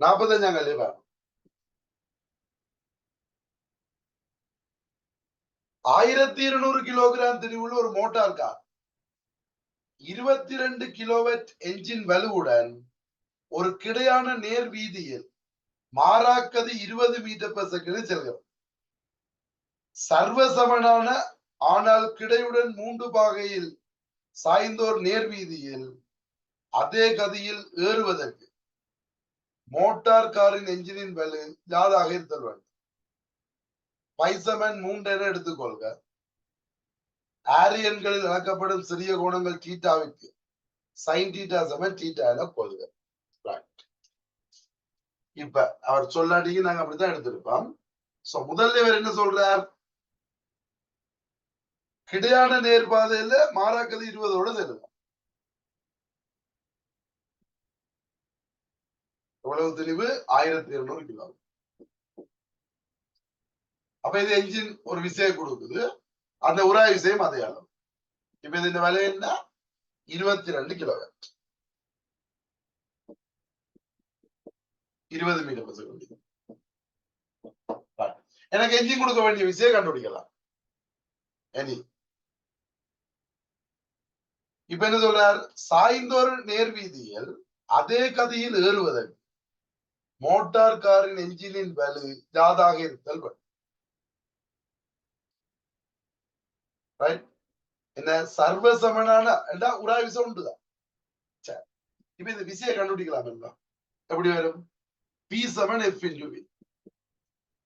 നാപ്പത്തഞ്ചാം കല്ല് വേണം ஆயிரத்தி இருநூறு கிலோகிராம் திரிவுள்ள ஒரு மோட்டார் கார் இருபத்தி ரெண்டு கிலோவாட் என்ஜின் வலுவுடன் ஒரு கிடையான நேர் வீதியில் மாறாக்கது இருபது மீட்டர் per செகண்டில் செல்கிறது சர்வசமனான ஆனால் கிடையுடன் மூன்று பாகையில் சாய்ந்தோர் நேர் வீதியில் அதே கதியில் ஏறுவதற்கு மோட்டார் காரின் என்ஜினின் வேலை யாராக இருத்தல் வேண்டும்? பைசமன் மூன்றென எடுத்துக்கொள்க. ஆரியன்களில் இழக்கப்படும் சிறிய கோணங்கள் டீட்டாவிற்கு சைன் டீட்டா சமன் டீட்டா என கொள்க. இப்ப அவர் சொல்லாட்டிக்கு நாங்க அப்படித்தான் எடுத்திருப்போம் சோ முதல்ல இவர் என்ன சொல்றார்? கிடையான நேர்பாதையில மாறாக்கது இருபதோட செல்லுவோம் எவ்வளவு தெளிவு? ஆயிரத்தி இருநூறு கிலோ. அப்ப இது என்ஜின் ஒரு விசையை கொடுக்குது. அந்த உராய் விசையும் அதே அளவு. இப்ப இது இந்த விலை என்ன? இருபத்தி ரெண்டு கிலோவாட் இருபது மீட்டர் per எனக்கு என்ஜின் கொடுக்க வேண்டிய விசையை கண்டுபிடிக்கலாம். எனி இப்ப என்ன சொல்றார்? சாய்ந்தோர் நேர்வீதியில் அதே கதையில் ஏறுவதற்கு மோட்டார் காரின் என்ஜினின் வலு ஜாதாக இருத்தல் ரைட் என்ன? சர்வசமனான என்றா விசம் உண்டுதான் சரி இப்ப இந்த விசையை கண்டுபிடிக்கலாம் என்ன எப்படி வரும்? P seven F into V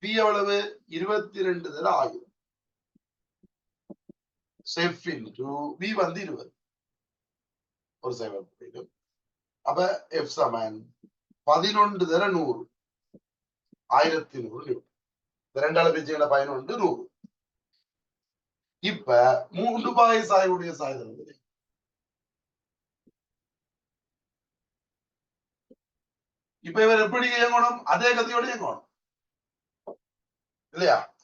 P எவ்வளவு? இருபத்தி ரெண்டு தர ஆயிரம் எஃப் இன்டு வி வந்து இருபது. ஒரு சைவர் போயிடும் அப்ப எஃப் சமன். பதினொன்று தர நூறு. ஆயிரத்தி நூறு நியூட்டன் இந்த ரெண்டால பதினொன்று நூறு. இப்ப மூன்று பாகை சாய்வுடைய சாய்தல் இப்ப இவர் எப்படி இயங்கணும்? அதே கதையோட இயங்கணும். இல்லையா?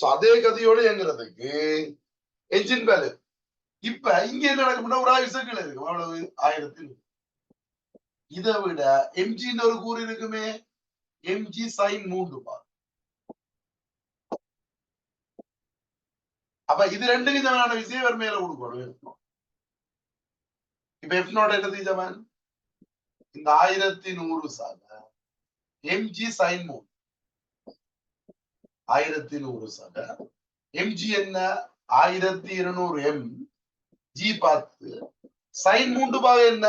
சோ அதே கதையோட இயங்குறதுக்கு என்ஜின் வேலை இப்ப இங்க என்ன நடக்கும்னா ஒரு ஆயுசங்கள் கீழே இருக்கும் அவ்வளவு ஆயிரத்தி நூறு. இதை விட எம்ஜின்னு ஒரு கூறு இருக்குமே? எம்ஜி சைன் மூன்று பார். அப்ப இது ரெண்டு விதமான விஷயம்? இவர் மேல கொடுக்கணும் இப்ப எஃப் நோட் என்ன இந்த ஆயிரத்தி நூறு சாக எம்ஜி சைன் மூணு ஆயிரத்தி நூறு சாக எம்ஜி என்ன? ஆயிரத்தி இருநூறு எம் ஜி பார்த்து. சைன் மூன்று பாக என்ன?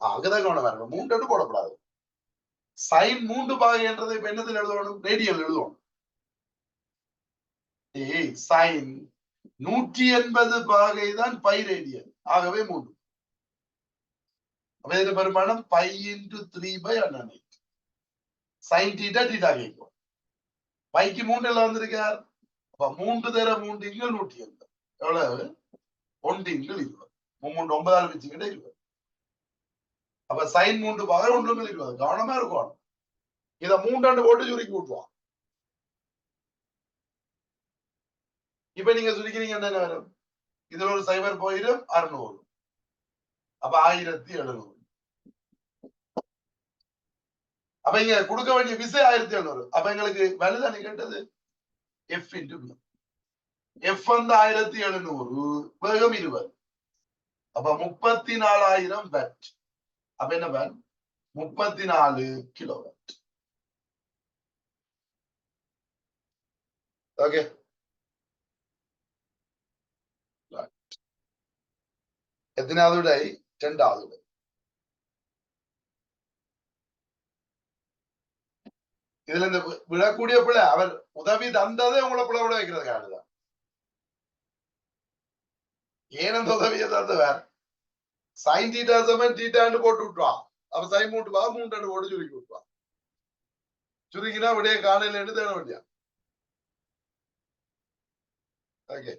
அங்கதான் கவனம் வரணும். மூன்று எடுத்து போடக்கூடாது. சைன் மூன்று பாகைன்றதை இப்ப என்னத்தில் எழுதணும்? ரேடியல் எழுதணும் ஏய் சைன் நூற்றி எண்பது பாகை தான் பை ரேடியல். ஆகவே மூன்று. அப்ப பெருமானம் பை இன்டு த்ரீ பை அண்ணன் எயிட். சைன் டீட்டா டீட்டா கேட்கும் பைக்கு மூன்றுல வந்திருக்கார். அப்ப மூன்று தர மூன்று இங்கள் நூற்றி எண்பது. எவ்வளவு? ஒன்று இங்கள் இருபது. மூன்று ஒன்பதாறு வச்சுக்கிட்டே இருபது. அப்ப சைன் மூன்று பாக ஒன்றுங்கள் இருக்காது கவனமா இருக்கும் இத மூன்றாண்டு போட்டு சுருக்கி விட்டுவான் இப்ப நீங்க சுருக்கிறீங்க என்ன வரும் இதுல ஒரு சைபர் போயிடும் அறுநூறு. அப்ப ஆயிரத்தி எழுநூறு. அப்ப இங்க கொடுக்க வேண்டிய விசை ஆயிரத்தி எழுநூறு. அப்ப எங்களுக்கு வலுதானே கேட்டது? எஃப் இன்டு பி எஃப் வந்து ஆயிரத்தி எழுநூறு வேகம் இருபது. அப்ப முப்பத்தி நாலாயிரம் வெட் அப்ப என்ன வேன் முப்பத்தி நாலு கிலோ வெட் ஓகே எத்தனாவது விடை? ரெண்டாவது விடை. இதுல இந்த வி- விழக்கூடிய பிள்ளை அவர் உதவி தந்ததே உங்களை பிள்ளை விட வைக்கிறதுக்காகதான் ஏன் அந்த உதவியை தந்தவர் சைன் தீட்டா சமன் தீட்டான்னு போட்டு விட்டுவான் அப்ப சைன் மூட்டு வா மூன்று போட்டு சுருக்கி விட்டுவான் சுருக்கினா விடைய காணையில தேட வேண்டியா ஓகே